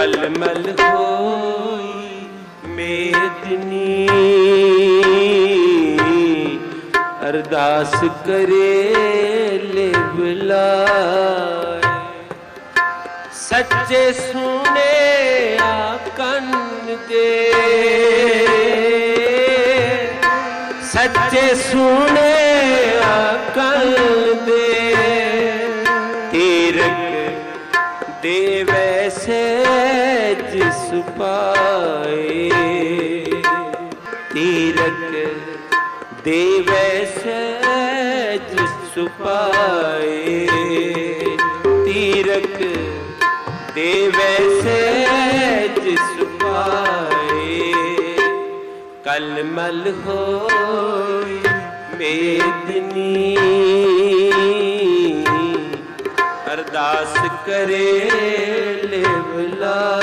ਕਲ ਮਲ ਹੋਈ ਮੇਦਨੀ। ਅਰਦਾਸ ਕਰੇ ਲੈ ਬੁਲਾਏ ਸੱਚੇ ਸੁਨੇ ਆ ਕੰਨ ਦੇ ਸੱਚੇ ਸੁਨੇ ਆ ਕੰਨ ਦੇ ਤੀਰਕ ਵੈਸੇ ਸਹਿਜ ਸੁਪਾਏ ਤੀਰਕ ਦੇਵੈ ਸਹਿਜ ਸੁਪਾਏ ਤੀਰਕ ਦੇਵੈ ਸਹਿਜ ਸੁਪਾਏ ਕਲ ਮਲ ਹੋਈ ਮੇਦਨੀ ਅਰਦਾਸ ਕਰੇ ਲੈ ਬੁਲਾਏ